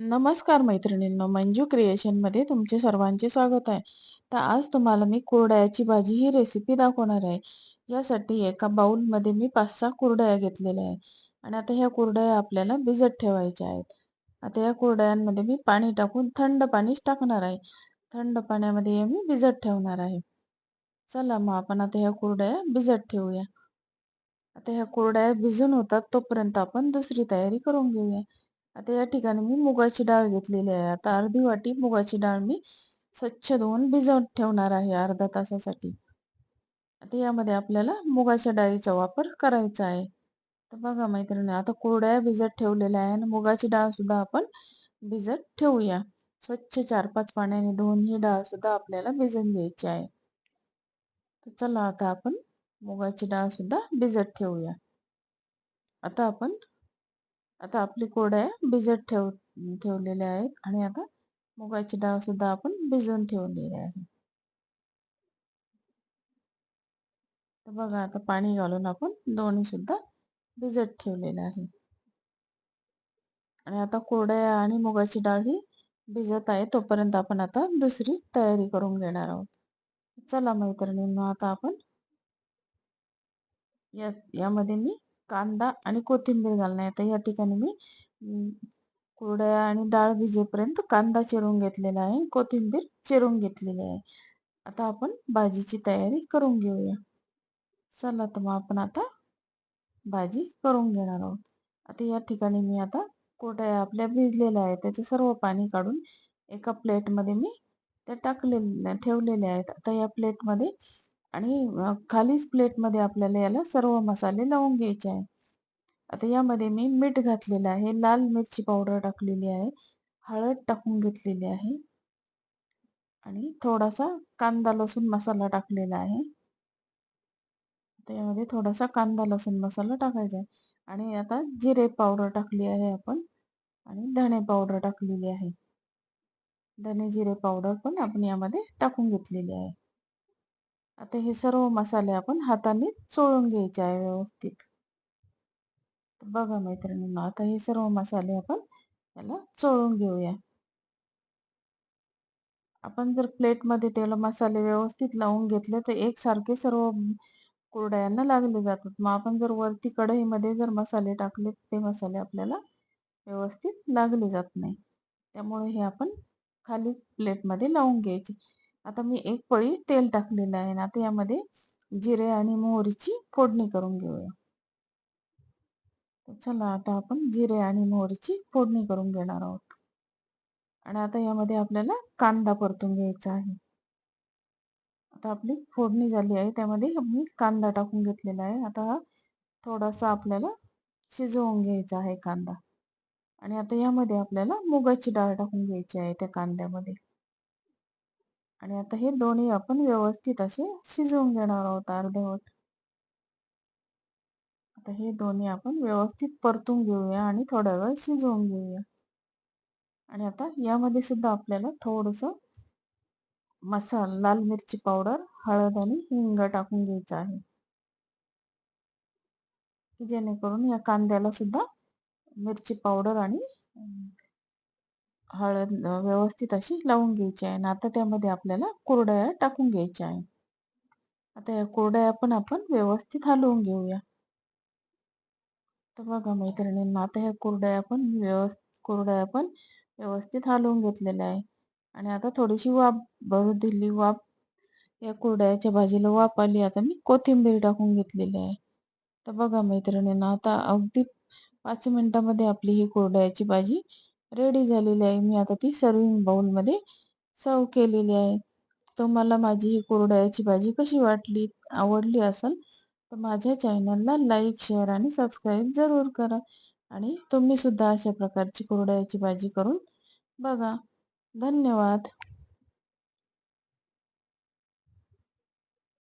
नमस्कार मैत्रिणींनो मंजू क्रिएशनमध्ये तुमचे सर्वांचे स्वागत आहे. तर आज तुम्हाला मी कुरडयाची भाजी ही रेसिपी दाखवणार आहे. यासाठी एका बाऊलमध्ये मी पाच सहा कुरडया घेतलेल्या आहे आणि आता ह्या कुरडया आपल्याला भिजत ठेवायच्या आहेत. आता या कुरडयांमध्ये मी पाणी टाकून थंड पाणीच टाकणार आहे. थंड पाण्यामध्ये मी भिजत ठेवणार आहे. चला मग आपण आता ह्या कुरडया भिजत ठेवूया. आता ह्या कुरडया भिजून होतात तोपर्यंत आपण दुसरी तयारी करून घेऊया. आता या ठिकाणी मी मुगाची डाळ घेतलेली आहे. आता अर्धी वाटी मुगाची डाळ मी स्वच्छ धुवून भिजवून ठेवणार आहे अर्धा तासासाठी. आता यामध्ये आपल्याला मुगाच्या डाळीचा वापर करायचा आहे. तर बघा मैत्रिणी आता कुरड्या भिजत ठेवलेल्या आहे आणि मुगाची डाळ सुद्धा आपण भिजत ठेवूया. स्वच्छ चार पाच पाण्याने धुवून ही डाळ सुद्धा आपल्याला भिजून घ्यायची आहे. तर चला आता आपण मुगाची डाळ सुद्धा भिजत ठेवूया. आता आपण आता आपली कोड्या भिजत ठेव ठेवलेल्या आहेत आणि आता मुगाची डाळ सुद्धा आपण भिजवून ठेवलेली आहे. तर बघा आता पाणी घालून आपण दोन्ही सुद्धा भिजत ठेवलेले आहे. आणि आता कोरड्या आणि मुगाची डाळ ही भिजत आहे तोपर्यंत आपण आता दुसरी तयारी करून घेणार आहोत. चला मैत्रिणींना आता आपण या यामध्ये मी कांदा आणि कोथिंबीर घालणार तर या ठिकाणी मी कुरड्या आणि डाळ भिजेपर्यंत कांदा चिरून घेतलेला आहे. कोथिंबीर चिरून घेतलेली आहे. आता आपण भाजीची तयारी करून घेऊया. चला तर मग आपण आता भाजी करून घेणार आहोत. आता या ठिकाणी मी आता कोट्या आपल्या भिजलेल्या आहेत. त्याचे सर्व पाणी काढून एका प्लेटमध्ये मी त्या टाकलेल्या ठेवलेल्या आहेत. आता या प्लेटमध्ये आणि खालीच प्लेटमध्ये आपल्याला याला सर्व मसाले लावून घ्यायचे आहे. आता यामध्ये मी मीठ घातलेलं आहे लाल मिरची पावडर टाकलेली आहे हळद टाकून घेतलेली आहे आणि थोडासा कांदा लसूण मसाला टाकलेला आहे. त्यामध्ये थोडासा कांदा लसूण मसाला टाकायचा आहे आणि आता जिरे पावडर टाकली आहे आपण आणि धणे पावडर टाकलेली आहे. धने जिरे पावडर पण आपण यामध्ये टाकून घेतलेली आहे. आता हे सर्व मसाले आपण हाताने चोळून घ्यायचे आहे व्यवस्थित. बघा मैत्रिणींना आता हे सर्व मसाले आपण याला चोळून घेऊया. आपण जर प्लेटमध्ये त्याला मसाले व्यवस्थित लावून घेतले तर एकसारखे सर्व कुरड्यांना लागले जातात. मग आपण जर वरती कढईमध्ये जर मसाले टाकले ते मसाले आपल्याला व्यवस्थित लागले जात नाही. त्यामुळे हे आपण खाली प्लेटमध्ये लावून घ्यायचे. आता मी एक पळी तेल टाकलेलं आहे आता यामध्ये जिरे आणि मोहरीची फोडणी करून घेऊया. चला आता आपण जिरे आणि मोहरीची फोडणी करून घेणार आहोत. आणि आता यामध्ये आपल्याला कांदा परतून घ्यायचा आहे. आता आपली फोडणी झाली आहे त्यामध्ये मी कांदा टाकून घेतलेला आहे. आता हा थोडासा आपल्याला शिजवून घ्यायचा आहे कांदा. आणि आता यामध्ये आपल्याला मुगाची डाळ टाकून घ्यायची आहे त्या कांद्यामध्ये. आणि आता हे दोन्ही आपण व्यवस्थित असे शिजवून घेणार आहोत अर्धवट आता हे दोन्ही आपण व्यवस्थित परतून घेऊया आणि थोडा वेळ शिजवून घेऊया. आणि आता यामध्ये सुद्धा आपल्याला थोडस मसाला लाल मिरची पावडर हळद आणि हिंग टाकून घ्यायचं आहे. की जेणेकरून या कांद्याला सुद्धा मिरची पावडर आणि हळद व्यवस्थित अशी लावून घ्यायची आहे. आणि आता त्यामध्ये आपल्याला कोरड्या टाकून घ्यायच्या आहे. आता या कोरड्या पण आपण व्यवस्थित हलवून घेऊया. तर बघा मैत्रिणींना आता ह्या कोरड्या पण व्यवस्थित कुरड्या पण व्यवस्थित हलवून घेतलेल्या आहे. आणि आता थोडीशी वाफ भरू दिली वाफ. या कुरड्याच्या भाजीला वाफ आली. आता मी कोथिंबीर टाकून घेतलेली आहे. तर बघा मैत्रिणींना आता अगदी पाच मिनिटामध्ये आपली ही कोरड्याची भाजी रेडी झालेली आहे. मी आता ती सर्विंग बाउलमध्ये सर्व केलेली आहे. तुम्हाला माझी ही कुरड्याची भाजी कशी वाटली आवडली असेल तर माझ्या चॅनलला लाईक शेअर आणि सबस्क्राईब जरूर करा. आणि तुम्ही सुद्धा अशा प्रकारची कुरड्याची भाजी करून बघा. धन्यवाद.